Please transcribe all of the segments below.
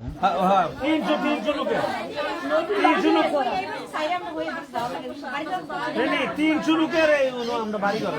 হ্যাঁ, হ্যাঁ, তিনশো তিনশো লোকের তিনশো লোক তিনশো লোকের আমরা বাড়ি করো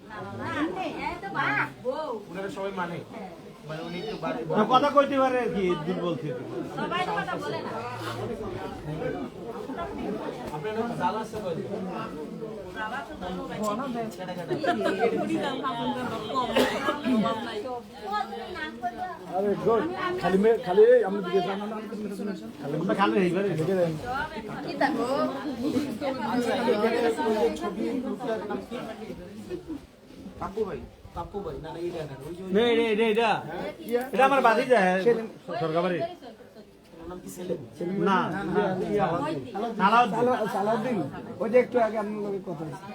আম- সবাই মানে। মানে কথা কইতে পারে আর কি দুর্বল থেকে। খালি খালি আমরা খালি এইবারে দেখে দেন পাপ্পু ভাই। পাপ্পু ভাই না না না ওই যে ওই না এটা এটা এটা। এটা আমার বাদি যায়। সরকার বাড়ি। ওর নাম কি সেলিম? না। সালাউদ্দিন। ওই যে একটু আগে আপনার লগে কথা আচ্ছা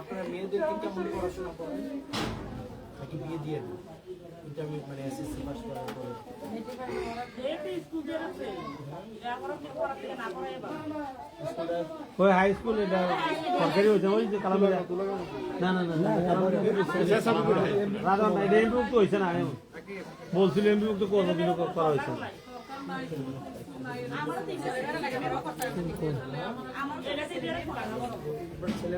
আপনারা মেয়েদেরকে কেমন পড়াশোনা করেন? নাকি বিয়ে দিয়ে দেন। ইন্টারমিডিয়েট মানে এসএসসি পাস করার পরে। ওই হাই স্কুল এটা সরকারি হয়েছে ওই যে কালাম না না না রাজা না এটা এমপিভুক্ত হয়েছে না? আমি বলছিল এমপিভুক্ত কোনোদিন করা হয়েছে? না। ছেলে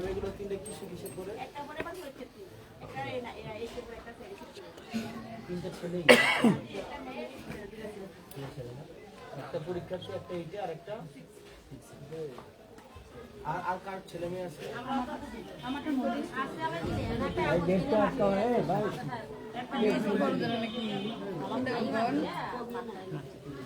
তিনটে ছেলেই একটা পরীক্ষার্থী একটা এইটা আর একটা আর আর কার ছেলে মেয়ে আছে? ভাই দেশটা আজকে এ ভাই। আপনার কেমনে বসে আপনারা এখানে যারা যারা লোক আছে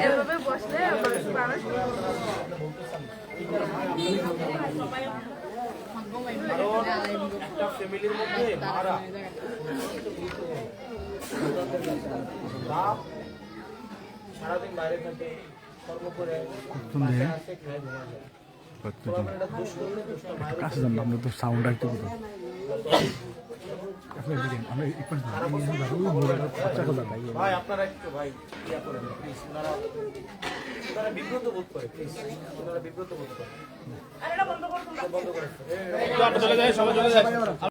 এভাবে বসলে মানুষ একটা ফ্যামিলির মধ্যে মারা বাপ সারাদিন বাইরে থাকে কর্ম করে আসে, খায়, ঘুমায় যায়। কাছে যান আমরা তো সাউন্ড একটু কথা ভাই আপনারা একটু ভাই ইয়া করেন প্লিজ ওনারা ওনারা বিব্রত বোধ করে প্লিজ ওনারা বিব্রত বোধ করে বন্ধ করে